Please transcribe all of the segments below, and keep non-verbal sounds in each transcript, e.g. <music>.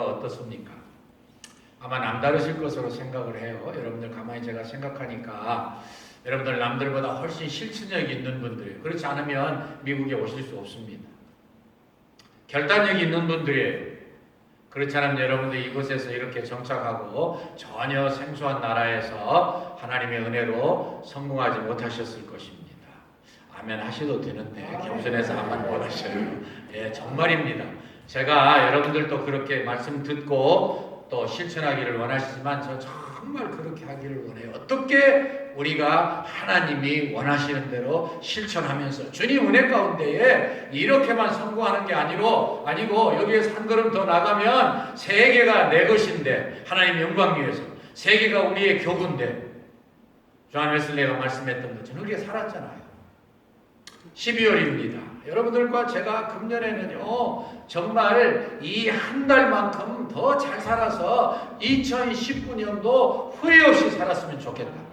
어떻습니까? 아마 남다르실 것으로 생각을 해요. 여러분들 가만히 제가 생각하니까 여러분들 남들보다 훨씬 실천력이 있는 분들이에요. 그렇지 않으면 미국에 오실 수 없습니다. 결단력이 있는 분들이에요. 그렇지 않으면 여러분들 이곳에서 이렇게 정착하고 전혀 생소한 나라에서 하나님의 은혜로 성공하지 못하셨을 것입니다. 아멘 하셔도 되는데 겸손해서 아멘 못 하셔요. 예, 정말입니다. 제가 여러분들도 그렇게 말씀 듣고 또 실천하기를 원하시지만 저 정말 그렇게 하기를 원해요. 어떻게 우리가 하나님이 원하시는 대로 실천하면서 주님 은혜 가운데에 이렇게만 성공하는 게 아니로 아니고 여기에서 한 걸음 더 나가면 세계가 내 것인데 하나님 영광 위해서 세계가 우리의 교구인데 조한 웨슬리가 말씀했던 것처럼 그렇게 살았잖아요. 12월입니다. 여러분들과 제가 금년에는요, 정말 이 한 달만큼 더 잘 살아서 2019년도 후회 없이 살았으면 좋겠다.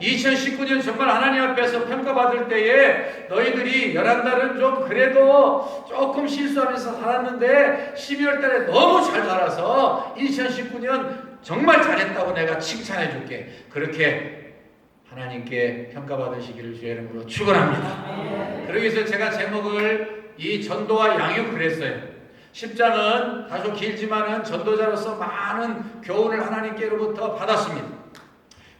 2019년 정말 하나님 앞에서 평가받을 때에 너희들이 11달은 좀 그래도 조금 실수하면서 살았는데 12월 달에 너무 잘 살아서 2019년 정말 잘했다고 내가 칭찬해 줄게. 그렇게 하나님께 평가받으시기를 주의 이름으로 축원합니다. 그러기 위해서 제가 제목을 이 전도와 양육 그랬어요. 10장은 다소 길지만은 전도자로서 많은 교훈을 하나님께로부터 받았습니다.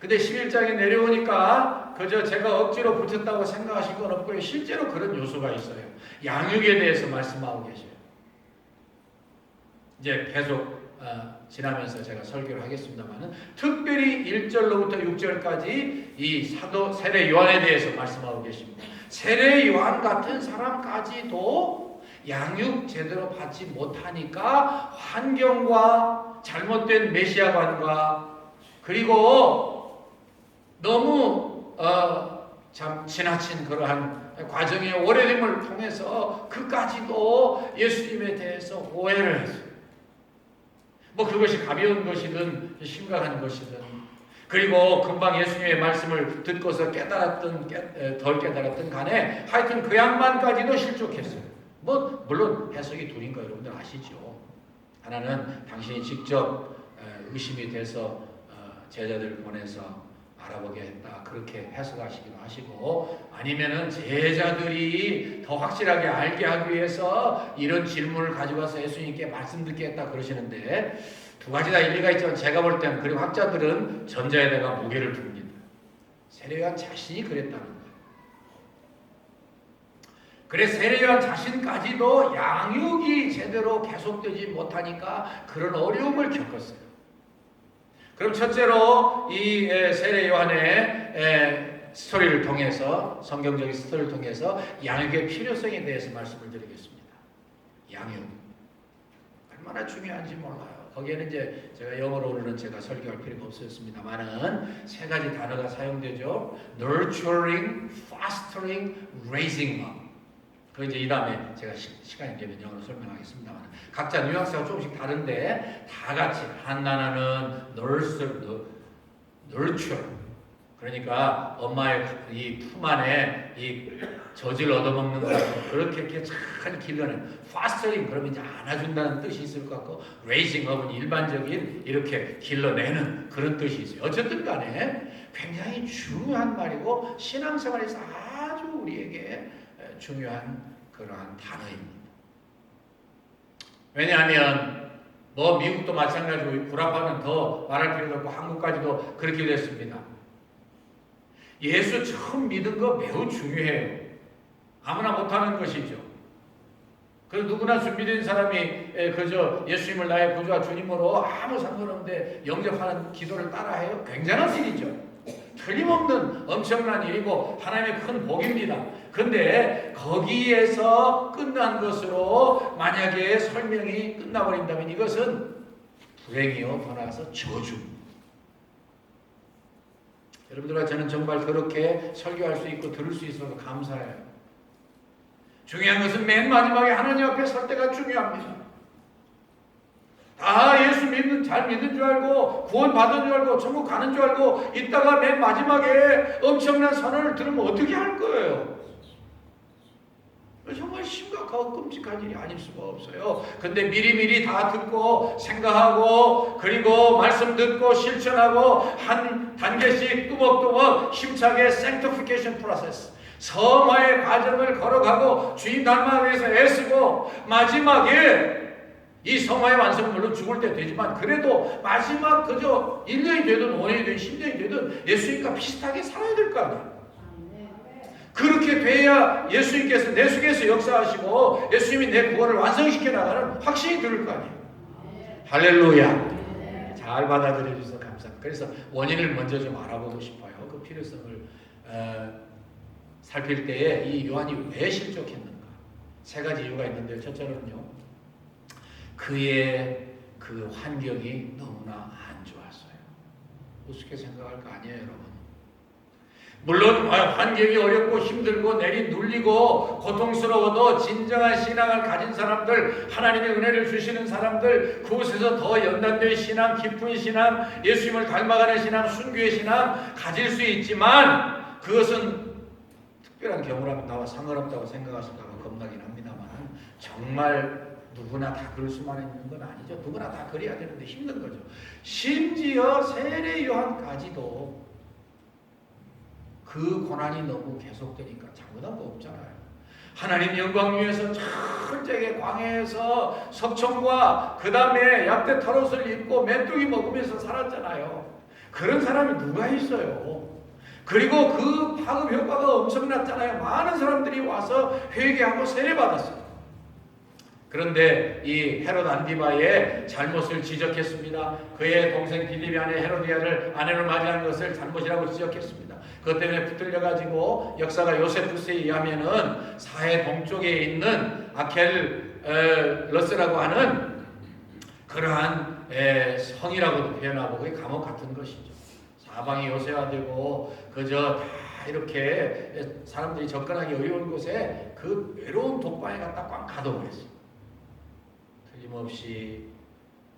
근데 11장에 내려오니까 그저 제가 억지로 붙였다고 생각하실 건 없고요. 실제로 그런 요소가 있어요. 양육에 대해서 말씀하고 계셔요. 이제 계속 어, 지나면서 제가 설교를 하겠습니다만은 특별히 1절로부터 6절까지 이 사도 세례 요한에 대해서 말씀하고 계십니다. 세례 요한 같은 사람까지도 양육 제대로 받지 못하니까 환경과 잘못된 메시아관과 그리고 너무 어, 참 지나친 그러한 과정의 오래됨을 통해서 그까지도 예수님에 대해서 오해를 했어요. 뭐 그것이 가벼운 것이든 심각한 것이든 그리고 금방 예수님의 말씀을 듣고서 깨달았든 깨, 에, 덜 깨달았든 간에 하여튼 그 양반까지도 실족했어요. 뭐 물론 해석이 둘인 거 여러분들 아시죠. 하나는 당신이 직접 에, 의심이 돼서 어, 제자들을 보내서 알아보게 했다. 그렇게 해석하시기도 하시고 아니면은 제자들이 더 확실하게 알게 하기 위해서 이런 질문을 가지고 와서 예수님께 말씀 듣게 했다 그러시는데 두 가지 다 일리가 있지만 제가 볼 때는 그리고 학자들은 전자에다가 무게를 둡니다. 세례요한 자신이 그랬다는 거예요. 그래 세례요한 자신까지도 양육이 제대로 계속되지 못하니까 그런 어려움을 겪었어요. 그럼 첫째로 이 세례 요한의 스토리를 통해서 성경적인 스토리를 통해서 양육의 필요성에 대해서 말씀을 드리겠습니다. 양육 얼마나 중요한지 몰라요. 거기에는 이제 제가 영어로는 제가 설교할 필요가 없었습니다만은 세 가지 단어가 사용되죠. nurturing, fostering, raising up. 그 이제 이 다음에 제가 시, 간이 되면 영어로 설명하겠습니다만. 각자 뉘앙스가 조금씩 다른데 다 같이 한 단어는 nurture, 그러니까 엄마의 이 품 안에 이 젖을 얻어먹는 것 같고 그렇게 이렇게 잘 길러낸 fostering 그러면 이제 안아준다는 뜻이 있을 것 같고 raising up은 일반적인 이렇게 길러내는 그런 뜻이 있어요. 어쨌든 간에 굉장히 중요한 말이고 신앙생활에서 아주 우리에게 중요한 그러한 단어입니다. 왜냐하면 뭐 미국도 마찬가지고 구라파는 더 말할 필요도 없고 한국까지도 그렇게 됐습니다. 예수 처음 믿은 거 매우 중요해요. 아무나 못하는 것이죠. 그 누구나 준비된 사람이 그저 예수님을 나의 구주와 주님으로 아무 상관없는데 영접하는 기도를 따라해요. 굉장한 일이죠. 틀림없는 엄청난 일이고 하나님의 큰 복입니다. 근데 거기에서 끝난 것으로 만약에 설명이 끝나버린다면 이것은 불행이요 더 나아가서 저주입니다. 여러분들과 저는 정말 그렇게 설교할 수 있고 들을 수 있어서 감사해요. 중요한 것은 맨 마지막에 하나님 앞에 설 때가 중요합니다. 다 예수 믿는 잘 믿는 줄 알고 구원 받은 줄 알고 천국 가는 줄 알고 있다가 맨 마지막에 엄청난 선언을 들으면 어떻게 할 거예요? 정말 심각하고 끔찍한 일이 아닐 수가 없어요. 근데 미리미리 다 듣고 생각하고 그리고 말씀 듣고 실천하고 한 단계씩 뚜벅뚜벅 힘차게 sanctification process 성화의 과정을 걸어가고 주인 닮아가기 위해서 애쓰고 마지막에 이 성화의 완성은 물론 죽을 때 되지만 그래도 마지막 그저 1년이 되든 5년이 되든 10년이 되든 예수님과 비슷하게 살아야 될 거 아니에요. 그렇게 돼야 예수님께서 내 속에서 역사하시고 예수님이 내 구원을 완성시켜 나가는 확신이 들을 거 아니에요. 할렐루야. 잘 받아들여 주셔서 감사합니다. 그래서 원인을 먼저 좀 알아보고 싶어요. 그 필요성을 어, 살필 때에 이 요한이 왜 실족했는가? 세 가지 이유가 있는데 첫째로는요. 그의 그 환경이 너무나 안 좋았어요. 우습게 생각할 거 아니에요, 여러분. 물론 환경이 어렵고 힘들고 내리 눌리고 고통스러워도 진정한 신앙을 가진 사람들, 하나님의 은혜를 주시는 사람들, 그곳에서 더 연단된 신앙, 깊은 신앙, 예수님을 닮아가는 신앙, 순교의 신앙 가질 수 있지만 그것은 특별한 경우라면 나와 상관없다고 생각하실까 봐 겁나긴 합니다만 정말 누구나 다 그럴 수만 있는 건 아니죠. 누구나 다 그래야 되는데 힘든 거죠. 심지어 세례 요한까지도 그 고난이 너무 계속되니까 잘못한 거 없잖아요. 하나님 영광 위에서 철저하게 광야에서 석청과 그 다음에 약대 털옷을 입고 메뚜기 먹으면서 살았잖아요. 그런 사람이 누가 있어요? 그리고 그 파급 효과가 엄청났잖아요. 많은 사람들이 와서 회개하고 세례받았어요. 그런데 이 헤롯 안디바의 잘못을 지적했습니다. 그의 동생 빌립이 아내 헤로디아를 아내로 맞이한 것을 잘못이라고 지적했습니다. 그것 때문에 붙들려 가지고 역사가 요세푸스에 의하면은 사해 동쪽에 있는 아켈 에, 러스라고 하는 그러한 에, 성이라고도 표현하고 그게 감옥 같은 것이죠. 사방이 요새화되고 그저 다 이렇게 사람들이 접근하기 어려운 곳에 그 외로운 독방에 갖다 꽉 가둬버렸어요. 틀림없이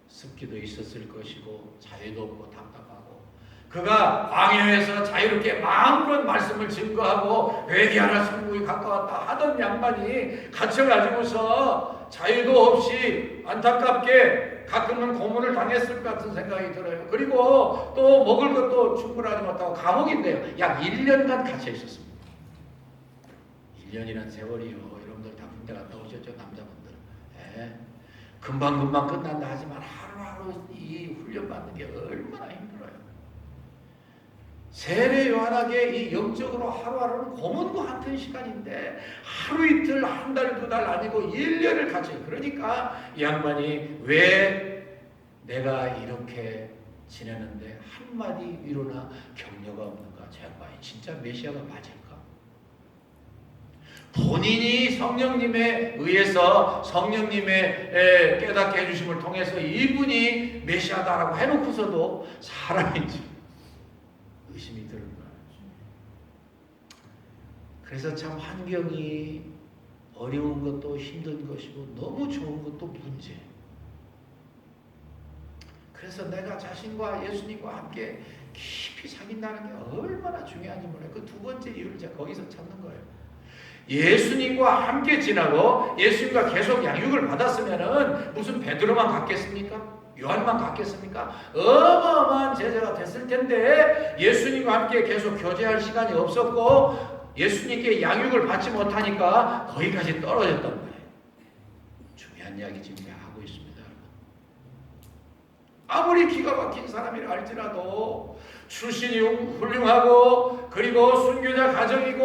습기도 있었을 것이고 자유도 없고 답답하고 그가 광야에서 자유롭게 마음껏 말씀을 증거하고 회개하라 천국이 가까웠다 하던 양반이 갇혀가지고서 자유도 없이 안타깝게 가끔은 고문을 당했을 것 같은 생각이 들어요. 그리고 또 먹을 것도 충분하지 못하고 감옥인데요. 약 1년간 갇혀 있었습니다. 1년이란 세월이요. 여러분들 다 군대 갔다 오셨죠? 남자분들. 예. 금방금방 끝난다 하지만 하루하루 이 훈련받는 게 얼마나 힘들어요. 세례 요한에게 이 영적으로 하루하루는 고문과 같은 시간인데 하루 이틀 한 달 두 달 아니고 1년을 같이 그러니까 이 양반이 왜 내가 이렇게 지내는데 한마디 위로나 격려가 없는가 저 양반이 진짜 메시아가 맞을까? 본인이 성령님에 의해서 성령님의 깨닫게 해주심을 통해서 이분이 메시아다라고 해놓고서도 사람인지 의심이 드는 거예요. 그래서 참 환경이 어려운 것도 힘든 것이고 너무 좋은 것도 문제. 그래서 내가 자신과 예수님과 함께 깊이 사귄다는 게 얼마나 중요한지 몰라요. 그 두 번째 이유를 제가 거기서 찾는 거예요. 예수님과 함께 지나고 예수님과 계속 양육을 받았으면은 무슨 베드로만 갔겠습니까? 요한만 갔겠습니까? 어마어마한 제자가 됐을 텐데 예수님과 함께 계속 교제할 시간이 없었고 예수님께 양육을 받지 못하니까 거기까지 떨어졌던 거예요. 중요한 이야기 지금 하고 있습니다. 아무리 기가 막힌 사람이라 할지라도 출신이 훌륭하고 그리고 순교자 가정이고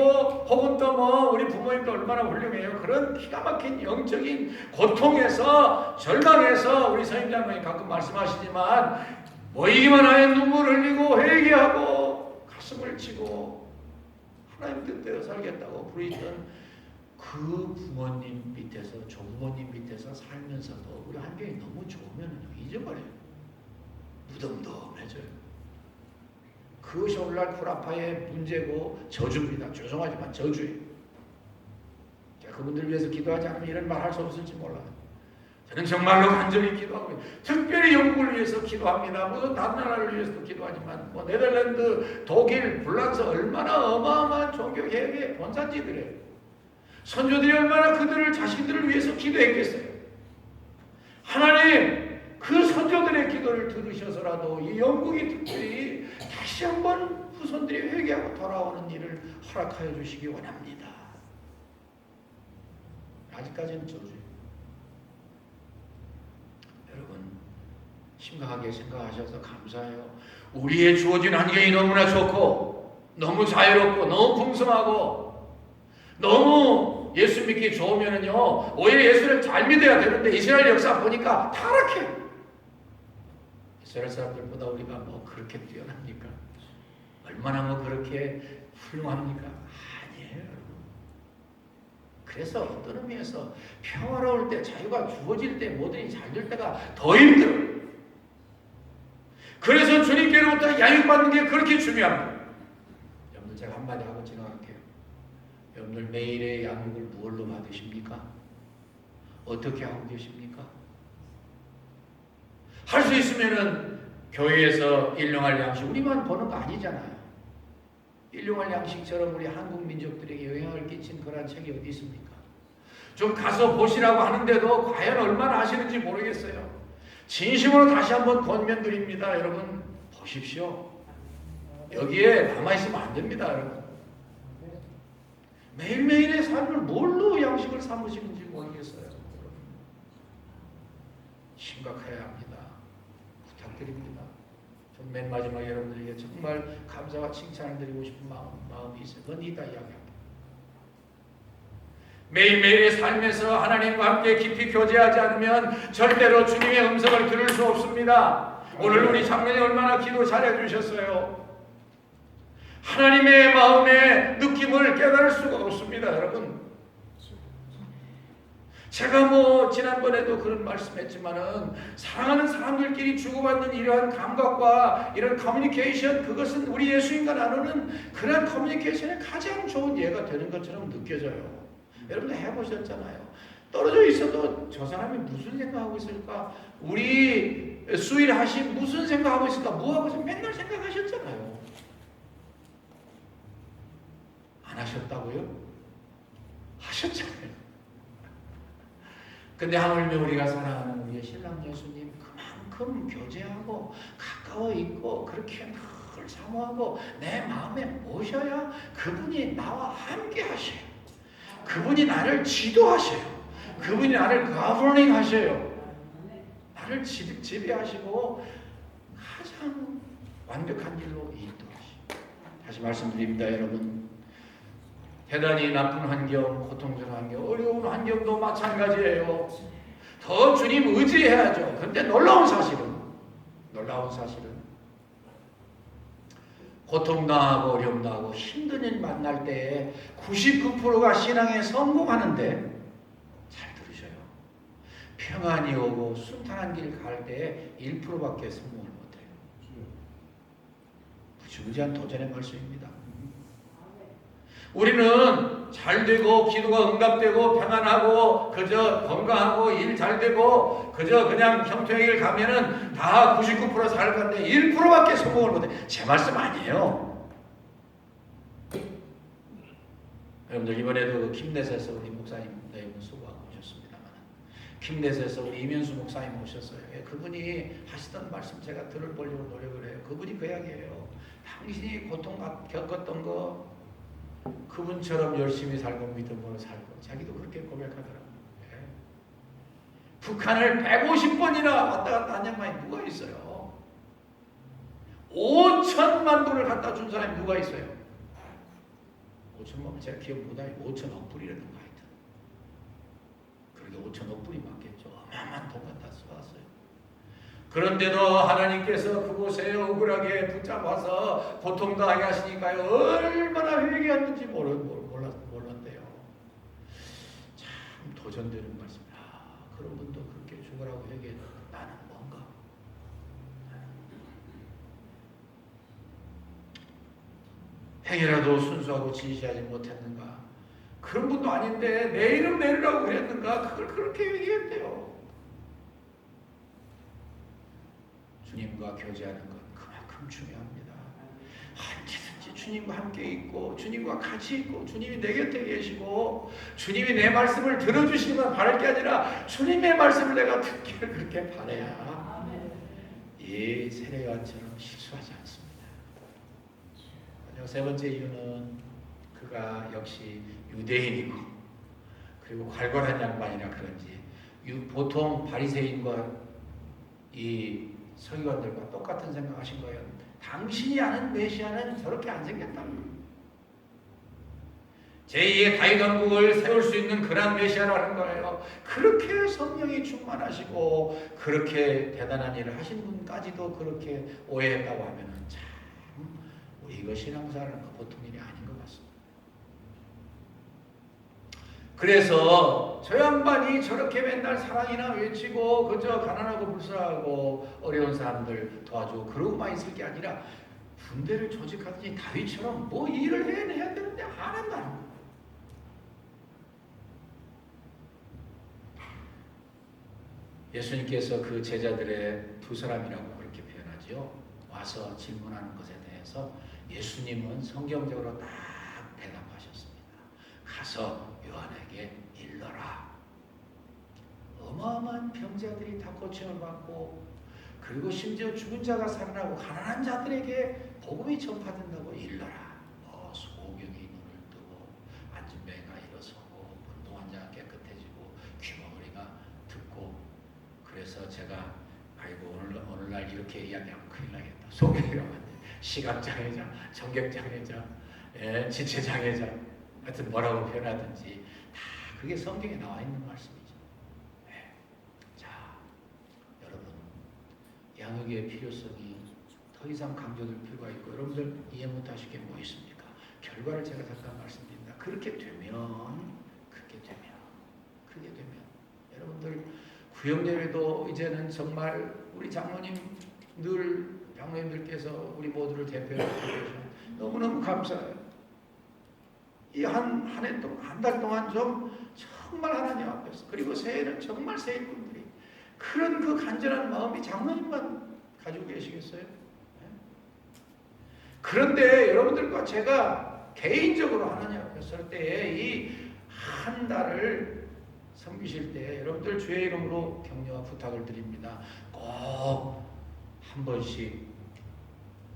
혹은 또 뭐 우리 부모님도 얼마나 훌륭해요. 그런 기가 막힌 영적인 고통에서 절망에서 우리 선임장님이 가끔 말씀하시지만 모이기만 하면 눈물 흘리고 회개하고 가슴을 치고 하나님 뜻대로 살겠다고 부르던 그 부모님 밑에서 조부모님 밑에서 살면서도 우리 환경이 너무 좋으면 잊어버려요. 무덤덤해져요. 그것이 오늘날 쿠라파의 문제고 저주입니다. 죄송하지만 저주예요. 제가 그분들 위해서 기도하지 않으면 이런 말 할 수 없을지 몰라요. 저는 정말로 간절히 기도하고 특별히 영국을 위해서 기도합니다. 무슨 다른 나라를 위해서도 기도하지만 뭐 네덜란드, 독일, 불란서 얼마나 어마어마한 종교 개혁의 본산지들이에요. 선조들이 얼마나 그들을 자신들을 위해서 기도했겠어요. 하나님 그 선조들의 기도를 들으셔서라도 이 영국이 특별히 다시 한번 후손들이 회개하고 돌아오는 일을 허락하여 주시기 원합니다. 아직까지는 저주예요. 여러분 심각하게 생각하셔서 감사해요. 우리의 주어진 환경이 너무나 좋고 너무 자유롭고 너무 풍성하고 너무 예수 믿기 좋으면은요 오히려 예수를 잘 믿어야 되는데 이스라엘 역사 보니까 타락해. 이스라엘 사람들보다 우리가 뭐 그렇게 뛰어납니까? 얼마나 뭐 그렇게 훌륭합니까? 아니에요, 여러분. 그래서 어떤 의미에서 평화로울 때 자유가 주어질 때 뭐든지 잘 될 때가 더 힘들어요. 그래서 주님께로부터 양육받는 게 그렇게 중요합니다. 여러분들 제가 한마디 하고 지나갈게요. 여러분들 매일의 양육을 무엇로 받으십니까? 어떻게 하고 계십니까? 할 수 있으면은 교회에서 일용할 양식 우리만 보는 거 아니잖아요. 일용할 양식처럼 우리 한국 민족들에게 영향을 끼친 그런 책이 어디 있습니까? 좀 가서 보시라고 하는데도 과연 얼마나 하시는지 모르겠어요. 진심으로 다시 한번 권면드립니다. 여러분 보십시오. 여기에 남아있으면 안 됩니다. 여러분. 매일매일의 삶을 뭘로 양식을 삼으시는지 모르겠어요. 심각해야 합니다. 부탁드립니다. 좀맨 마지막에 여러분들에게 정말 감사와 칭찬을 드리고 싶은 마음, 마음이 있어요. 그건 이따 이야기합니다. 매일매일의 삶에서 하나님과 함께 깊이 교제하지 않으면 절대로 주님의 음성을 들을 수 없습니다. 오늘 우리 장면이 얼마나 기도 잘해 주셨어요. 하나님의 마음의 느낌을 깨달을 수가 없습니다, 여러분. 제가 뭐 지난번에도 그런 말씀했지만은 사랑하는 사람들끼리 주고받는 이러한 감각과 이런 커뮤니케이션 그것은 우리 예수님과 나누는 그런 커뮤니케이션의 가장 좋은 예가 되는 것처럼 느껴져요. 여러분 해보셨잖아요. 떨어져 있어도 저 사람이 무슨 생각하고 있을까? 우리 수일 하신 무슨 생각하고 있을까? 뭐하고 있을까? 맨날 생각하셨잖아요. 안 하셨다고요? 하셨잖아요. 근데 하물며 우리가 사랑하는 우리의 신랑 예수님 그만큼 교제하고 가까워 있고 그렇게 늘 사모하고 내 마음에 모셔야 그분이 나와 함께 하셔요. 그분이 나를 지도하셔요. 그분이 나를 가버닝 하셔요. 나를 지, 지배하시고 가장 완벽한 길로 인도하시고 다시 말씀드립니다 여러분 대단히 나쁜 환경, 고통스러운 환경, 어려운 환경도 마찬가지예요. 더 주님 의지해야죠. 근데 놀라운 사실은, 놀라운 사실은, 고통당하고 어려움당하고 힘든 일 만날 때에 99%가 신앙에 성공하는데, 잘 들으셔요. 평안이 오고 순탄한 길 갈 때에 1%밖에 성공을 못해요. 무지무지한 도전의 말씀입니다. 우리는 잘 되고 기도가 응답되고 평안하고 그저 건강하고 일 잘 되고 그저 그냥 평평하게 가면은 다 99%살 건데 1%밖에 성공을 못해. 제 말씀 아니에요. 여러분들 이번에도 김내세에서 우리 목사님 네분 수고하고 오셨습니다만 김내세에서 우리 이면수 목사님 오셨어요. 예, 그분이 하시던 말씀 제가 들어보려고 노력을 해요. 그분이 그 이야기예요. 당신이 고통 겪었던 거 그분처럼 열심히 살고 믿음으로 살고 자기도 그렇게 고백하더라고요. 예. 북한을 150번이나 왔다 갔다 한 양반이 누가 있어요? 5천만 불을 갖다 준 사람이 누가 있어요? 5천만 불 제가 기억 못하니 5천억 불이라는 거 하여튼 그러게 5천억 불이 맞겠죠. 어마어마한 돈 쏘았어요. 그런데도 하나님께서 그곳에 억울하게 붙잡아서 고통당하게 하시니까요 얼마나 회개했는지 몰랐, 몰랐, 몰랐대요. 참 도전되는 말씀 아 그런 분도 그렇게 죽으라고 회개했는데 나는 뭔가. 행여라도 순수하고 진실하지 못했는가? 그런 분도 아닌데 내 이름 내리라고 그랬는가? 그걸 그렇게 회개했대요 주님과 교제하는 것 그만큼 중요합니다. 언제든 같이 주님과 함께 있고 주님과 같이 있고 주님이 내 곁에 계시고 주님이 내 말씀을 들어주시기만 바랄 게 아니라 주님의 말씀을 내가 듣기를 그렇게 바라야 이 세례요한처럼 실수하지 않습니다. 세 번째 이유는 그가 역시 유대인이고 그리고 괄괄한 양반이라 그런지 유- 보통 바리새인과 이 서기관들과 똑같은 생각하신 거예요. 당신이 아는 메시아는 저렇게 안 생겼다. 제2의 다윗 왕국을 세울 수 있는 그런 메시아라는 거예요. 그렇게 성령이 충만하시고 그렇게 대단한 일을 하신 분까지도 그렇게 오해했다고 하면은 참 우리 이거 신앙사라는 거 보통 일이 같습니다. 그래서 저 양반이 저렇게 맨날 사랑이나 외치고 그저 가난하고 불쌍하고 어려운 사람들 도와주고 그러고만 있을 게 아니라 군대를 조직하더니 다윗처럼 뭐 일을 해내야 되는데 안 한다는. 예수님께서 그 제자들의 두 사람이라고 그렇게 표현하지요. 와서 질문하는 것에 대해서 예수님은 성경적으로 딱 대답하셨습니다. 가서 요한에게 일러라. 어마어마한 병자들이 다 고침을 받고 그리고 심지어 죽은 자가 살아나고 가난한 자들에게 복음이 전파된다고 일러라. 뭐 소경이 눈을 뜨고 배가 일어서고 운동한 자가 깨끗해지고 귀머거리가 듣고 그래서 제가 아이고 오늘 오늘날 이렇게 이야기하면 큰일 나겠다. 소경이라고 하는데 시각장애자, 청객장애자, 예, 지체장애자 하여튼 뭐라고 표현하든지 다 그게 성경에 나와 있는 말씀이죠. 예. 자, 여러분 양육의 필요성이 더 이상 강조될 필요가 있고 여러분들 이해 못하실 게뭐 있습니까? 결과를 제가 잠깐 말씀드립니다. 그렇게 되면 그렇게 되면 그렇게 되면 여러분들 구역예배도 이제는 정말 우리 장로님 늘 장로님들께서 우리 모두를 대표해서 너무너무 감사해요. 이 한 한 해 동안 한 달 동안 좀 정말 하나님 앞에서 그리고 새해는 정말 새해분들이 그런 그 간절한 마음이 장로님만 가지고 계시겠어요? 네? 그런데 여러분들과 제가 개인적으로 하나님 앞에 설 때에 이 한 달을 섬기실 때 여러분들 주의 이름으로 격려와 부탁을 드립니다. 꼭 한 번씩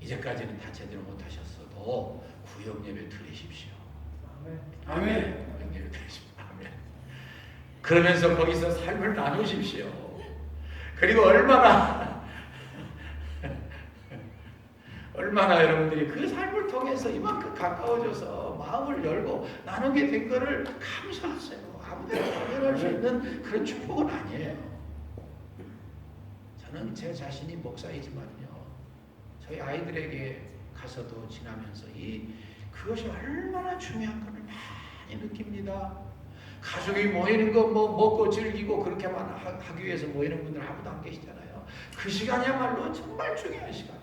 이제까지는 다 제대로 못하셨어도 구역 예배 드리십시오. 아멘. 그러면서 거기서 삶을 나누십시오. 그리고 얼마나 <laughs> 얼마나 여러분들이 그 삶을 통해서 이만큼 가까워져서 마음을 열고 나누게 된 거를 감사하세요. 아무데나 당연할 수 있는 그런 축복은 아니에요. 저는 제 자신이 목사이지만요. 저희 아이들에게 가서도 지나면서 이 그것이 얼마나 중요한 것을 많이 느낍니다. 가족이 모이는 거 뭐 먹고 즐기고 그렇게만 하- 하기 위해서 모이는 분들 아무도 안 계시잖아요. 그 시간이야말로 정말 중요한 시간.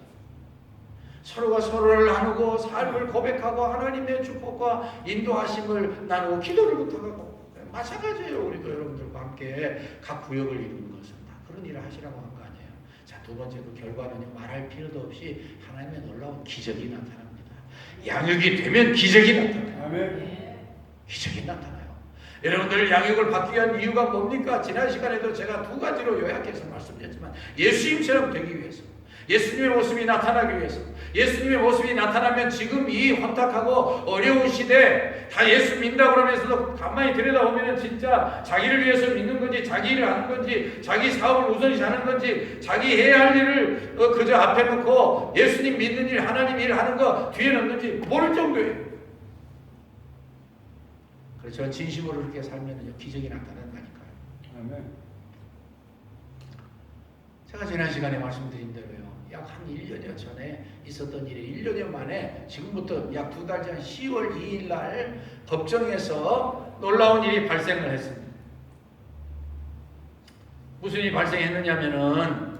서로가 서로를 나누고 삶을 고백하고 하나님의 축복과 인도하심을 나누고 기도를 부탁하고 마찬가지예요. 우리도 여러분들과 함께 각 구역을 이루는 것은 다 그런 일을 하시라고 한 거 아니에요. 자, 두 번째 그 결과는요. 말할 필요도 없이 하나님의 놀라운 기적이 나타납니다. 양육이 되면 기적이 나타나요. 아멘. 기적이 나타나요. 여러분들 양육을 받기 위한 이유가 뭡니까? 지난 시간에도 제가 두 가지로 요약해서 말씀드렸지만 예수님처럼 되기 위해서 예수님의 모습이 나타나기 위해서 예수님의 모습이 나타나면 지금 이 혼탁하고 어려운 시대 다 예수 믿는다 그러면서도 가만히 들여다보면 진짜 자기를 위해서 믿는 건지 자기 일을 하는 건지 자기 사업을 우선시 하는 건지 자기 해야 할 일을 어, 그저 앞에 놓고 예수님 믿는 일 하나님 일 하는 거 뒤에 놓는지 모를 정도예요. 그래서 진심으로 그렇게 살면 기적이 나타난다니까요. 아멘. 제가 지난 시간에 말씀드린 대로요. 약 한 1년여 전에 있었던 일이 1년여 만에 지금부터 약 두 달 전 10월 2일 날 법정에서 놀라운 일이 발생을 했습니다. 무슨 일이 발생했느냐면은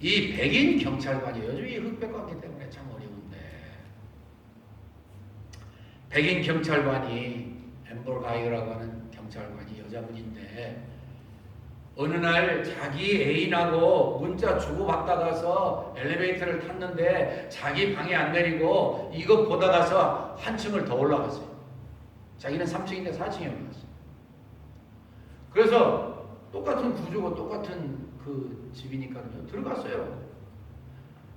이 백인 경찰관이 요즘 이 흑백 관계 때문에 참 어려운데 백인 경찰관이 엠버 가이라고 하는 경찰관이 여자분인데 어느 날 자기 애인하고 문자 주고받다가서 엘리베이터를 탔는데 자기 방에 안 내리고 이거 보다가서 한 층을 더 올라갔어요. 자기는 3층인데 4층에 올랐어요. 그래서 똑같은 구조고 똑같은 그 집이니까요. 들어갔어요.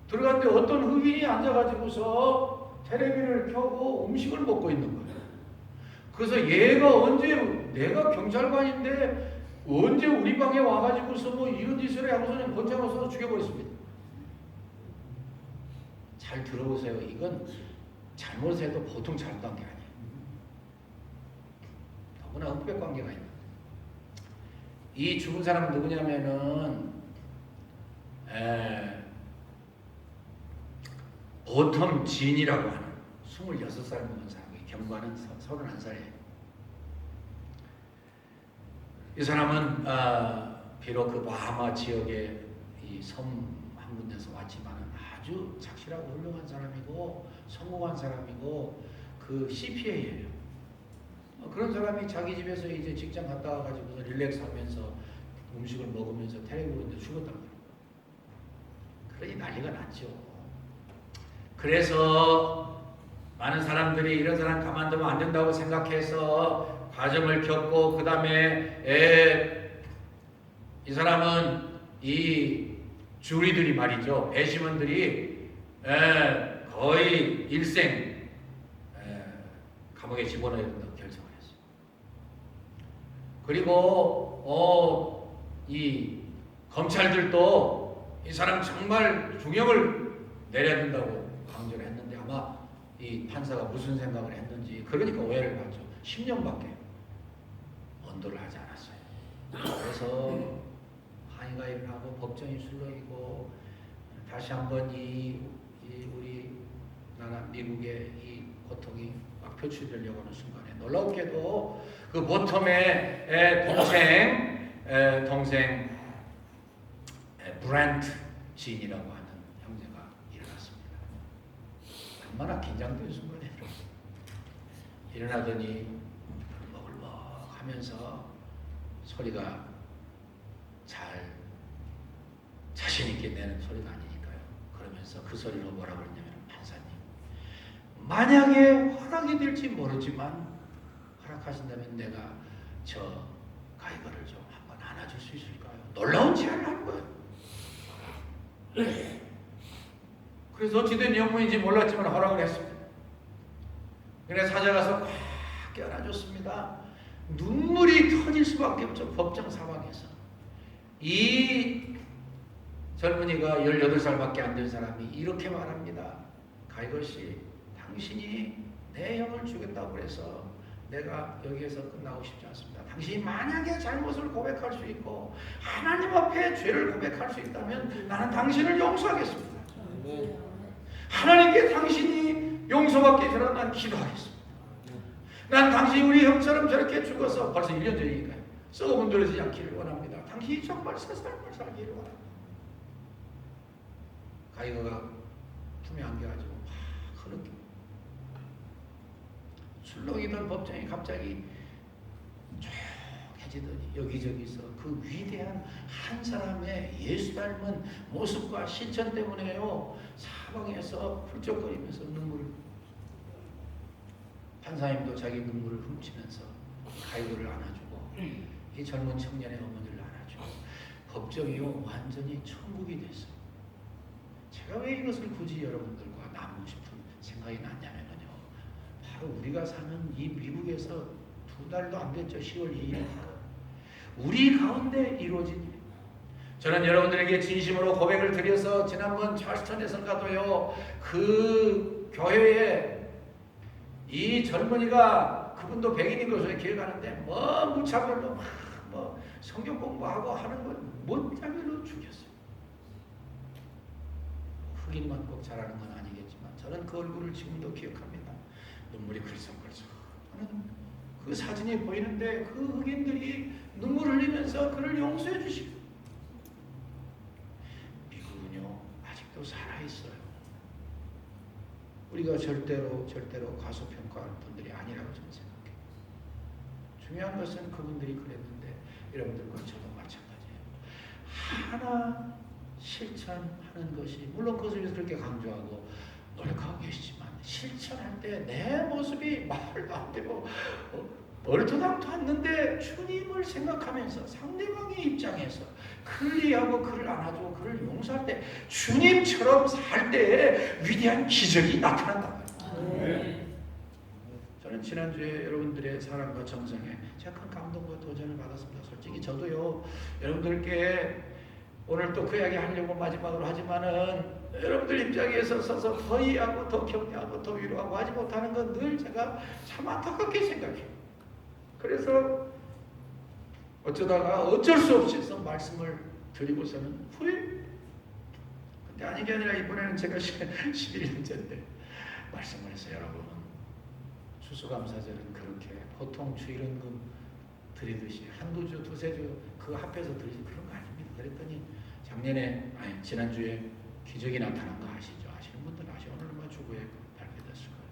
들어갔는데 어떤 흑인이 앉아가지고서 텔레비를 켜고 음식을 먹고 있는 거예요. 그래서 얘가 언제 내가 경찰관인데 언제 우리 방에 와가지고서 뭐 이런 짓을 해 하고서는 권장을 써서 죽여버렸습니다. 잘 들어보세요. 이건 잘못해도 보통 잘못한 게 아니에요. 너무나 흑백 관계가 있는. 이 죽은 사람은 누구냐면은 에, 보텀 진이라고 하는 26살 먹은 사람이 경과는 31살이에요. 이 사람은 아, 비록 그 바하마 지역의 이섬한 군데서 왔지만 아주 착실하고 훌륭한 사람이고 성공한 사람이고 그 CPA예요. 어, 그런 사람이 자기 집에서 이제 직장 갔다 와가지고 릴렉스하면서 음식을 먹으면서 텔레비 보는데 죽었단 말이에요. 그러니 난리가 났죠. 그래서 많은 사람들이 이런 사람 가만두면 안 된다고 생각해서 과정을 겪고 그 다음에 이 사람은 이 주리들이 말이죠 배심원들이 에, 거의 일생 에, 감옥에 집어넣어야 된다고 결정을 했어요. 그리고 어, 이 검찰들도 이 사람 정말 중형을 내려야 된다고 이 판사가 무슨 생각을 했는지 그러니까 오해를 받죠. 10년밖에 언도를 하지 않았어요. 그래서 항의가 일어나고 법정이 술렁이고 다시 한번 이, 이 우리 나라 미국의 이 고통이 막 표출되려고 하는 순간에 놀랍게도 그 보텀의 에, 동생 에, 동생 에, 브랜트 진이라고 하는 형제가 일어났습니다. 얼마나 긴장된 순간이에요. 일어나더니 벌벅벌벅 하면서 소리가 잘 자신 있게 내는 소리가 아니니까요. 그러면서 그 소리로 뭐라고 그러냐면 판사님 만약에 허락이 될지 모르지만 허락하신다면 내가 저 가이거를 좀 한번 안아줄 수 있을까요? 놀라운 제안을 하는 거예요. 그래서 어찌된 영문인지 몰랐지만 허락을 했습니다. 그래 사자가서 꽉 껴안아줬습니다. 눈물이 터질 수밖에 없죠. 법정 상황에서. 이 젊은이가 18살밖에 안 된 사람이 이렇게 말합니다. 가이거 씨, 당신이 내 형을 죽였다고 그래서 내가 여기에서 끝나고 싶지 않습니다. 당신이 만약에 잘못을 고백할 수 있고 하나님 앞에 죄를 고백할 수 있다면 나는 당신을 용서하겠습니다. 하나님께 당신이 용서받기 전에 난 기도하겠습니다. 난 당신이 우리 형처럼 저렇게 죽어서 벌써 1년 전이니까요. 썩어 문드러지지 않기를 원합니다. 당신이 정말 새 삶을 살기를 원합니다. 가이거가 품에 안겨가지고 막 흐르게 술렁이던 법정이 갑자기 조용해지더니 여기저기서 그 위대한 한 사람의 예수 닮은 모습과 실천 때문에요 사방에서 훌쩍거리면서 눈물 판사님도 자기 눈물을 훔치면서 가이거를 안아주고 이 젊은 청년의 어머니를 안아주고 법정이요 완전히 천국이 됐어요. 제가 왜 이것을 굳이 여러분들과 나누고 싶은 생각이 났냐면요. 바로 우리가 사는 이 미국에서 두 달도 안 됐죠. 10월 2일이니까. 우리 가운데 이루어진 일. 저는 여러분들에게 진심으로 고백을 드려서 지난번 찰스턴에선가도요. 그 교회에 이 젊은이가 그분도 백인인 것으로 기억하는데 뭐 무차별로 막뭐 성경 공부하고 하는 건 못자별로 죽였어요. 흑인만 꼭 잘하는 건 아니겠지만 저는 그 얼굴을 지금도 기억합니다. 눈물이 글썽글썽 그 사진이 보이는데 그 흑인들이 눈물 흘리면서 그를 용서해 주시고 미국은요 아직도 살아 있어요. 우리가 절대로 절대로 과소평가할 분들이 아니라고 저는 생각해요. 중요한 것은 그분들이 그랬는데 여러분들과 저도 마찬가지예요. 하나 실천하는 것이 물론 그것을 그렇게 강조하고 노력하고 계시지만 실천할 때 내 모습이 말도 안 되고 어, 얼토당토 않는데 주님을 생각하면서 상대방의 입장에서 그를 이해하고 그를 안아주고 그를 용서할 때 주님처럼 살 때에 위대한 기적이 나타난다. 아멘. 저는 지난주에 여러분들의 사랑과 정성에 제가 큰 감동과 도전을 받았습니다. 솔직히 저도요 여러분들께 오늘 또 그 이야기 하려고 마지막으로 하지만은 여러분들 입장에서 서서 더 이해하고 더 격려하고 더 위로하고 하지 못하는 건 늘 제가 참 안타깝게 생각해요. 그래서 어쩌다가 어쩔 수 없이 서 말씀을 드리고서는 후회. 근데 아닌 게 아니라 이번에는 제가 11년째인데 <laughs> 말씀을 해서 여러분 추수감사절은 그렇게 보통 주일은금 드리듯이 한두 주, 두세 주그 앞에서 드리지 그런 거 아닙니다. 그랬더니 작년에 아니 지난주에 기적이 나타난 거 아시죠? 아시는 분들 아시 오늘 아마 주부에 발표 됐을 거예요.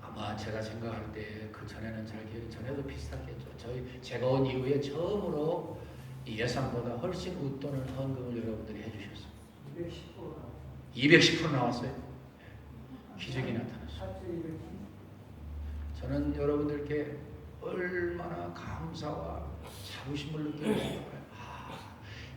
아마 제가 생각할 때 그 전에는 잘 기억이 전에도 비슷하겠죠. 저희 제가 온 이후에 처음으로 이 예상보다 훨씬 웃돈을 헌금을 여러분들이 해주셨어요. 210% 나왔어요. 기적이 나타났어요. 저는 여러분들께 얼마나 감사와 자부심을. 아,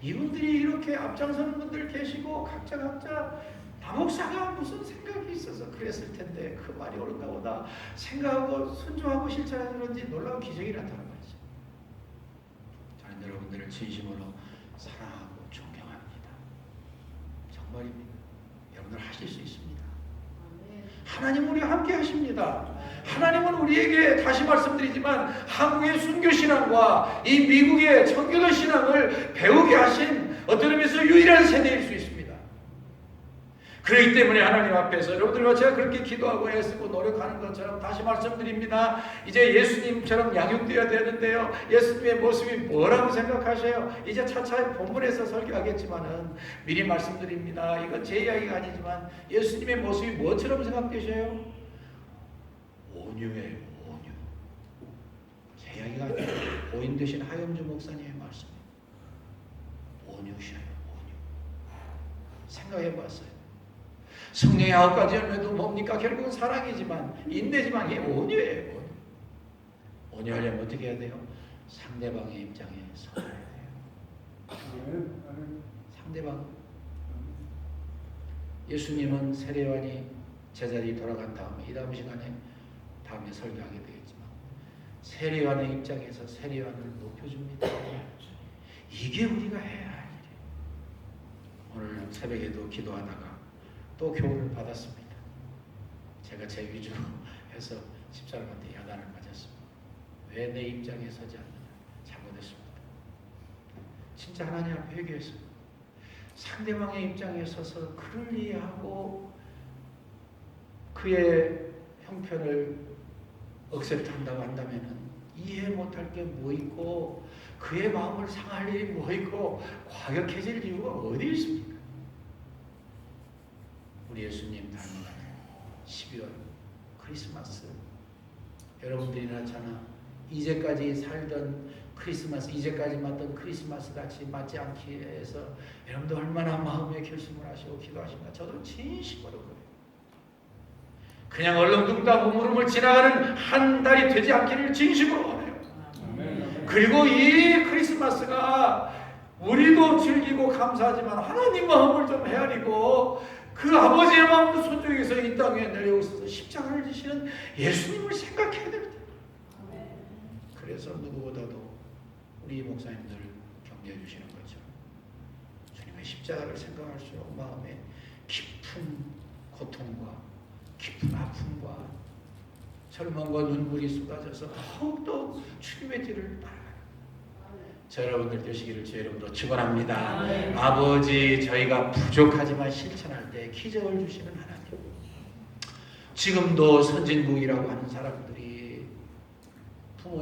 이분들이 이렇게 앞장서는 분들 계시고 각자 각자 남목사가 무슨 생각이 있어서 그랬을 텐데 그 말이 옳은가 보다 생각하고 순종하고 실천하는 그런지 놀라운 기적이 나타난 거죠. 저는 여러분들을 진심으로 사랑하고 존경합니다. 정말입니다. 여러분들 하실 수 있습니다. 하나님은 우리와 함께 하십니다. 하나님은 우리에게 다시 말씀드리지만 한국의 순교 신앙과 이 미국의 청교도 신앙을 배우게 하신 어떤 의미에서 유일한 세대일 수 있습니다. 그렇기 때문에 하나님 앞에서 여러분들과 제가 그렇게 기도하고 애쓰고 노력하는 것처럼 다시 말씀드립니다. 이제 예수님처럼 양육되어야 되는데요. 예수님의 모습이 뭐라고 생각하세요? 이제 차차 본문에서 설교하겠지만은 미리 말씀드립니다. 이건 제 이야기가 아니지만 예수님의 모습이 뭐처럼 생각되셔요? 온유예요, 온유. 제 이야기가 아니라 오인 되신 하영주 목사님의 말씀이에요. 온유셔요, 온유. 생각해 봤어요. 성령의 아홉 가지 열매도 뭡니까? 결국은 사랑이지만 인내지만 이게 온유예요. 온유. 온유하려면 어떻게 해야 돼요? 상대방의 입장에 서야 돼요. 상대방 예수님은 세례요한이 제자리 돌아간 다음에 이 다음 시간에 다음에 설교하게 되겠지만 세례요한의 입장에서 세례요한을 높여줍니다. 이게 우리가 해야 할 일이에요. 오늘 새벽에도 기도하다가 또 교훈을 받았습니다. 제가 제 위주로 해서 집사람한테 야단을 맞았습니다. 왜 내 입장에 서지 않느냐? 잘못했습니다. 진짜 하나님 앞에 회개했습니다. 상대방의 입장에 서서 그를 이해하고 그의 형편을 억셉트한다고 한다면은 이해 못할 게 뭐 있고 그의 마음을 상할 일이 뭐 있고 과격해질 이유가 어디 있습니까? 우리 예수님 닮은 12월 크리스마스 여러분들이나 저나 이제까지 살던 크리스마스 이제까지 맞던 크리스마스 같이 맞지 않기 위해서 여러분도 얼마나 마음의 결심을 하시고 기도하십니까? 저도 진심으로 그래요. 그냥 얼렁뚱땅 우물음을 지나가는 한 달이 되지 않기를 진심으로 원해요. 그리고 이 크리스마스가 우리도 즐기고 감사하지만 하나님 마음을 좀 헤아리고 그 아버지의 마음을 손중에서 이 땅에 내려오셔서 십자가를 지시는 예수님을 생각해야 됩니다. 그래서 누구보다도 우리 목사님들 격려해 주시는 것처럼 주님의 십자가를 생각할수록 마음에 깊은 고통과 깊은 아픔과 절망과 눈물이 쏟아져서 더욱더 주님의 뒤를 따라가요. 저 여러분들 되시기를 주 이름으로 축원합니다. 아멘. 아버지 저희가 부족하지만 실천할 때 기적을 주시는 하나님. 지금도 선진국이라고 하는 사람들이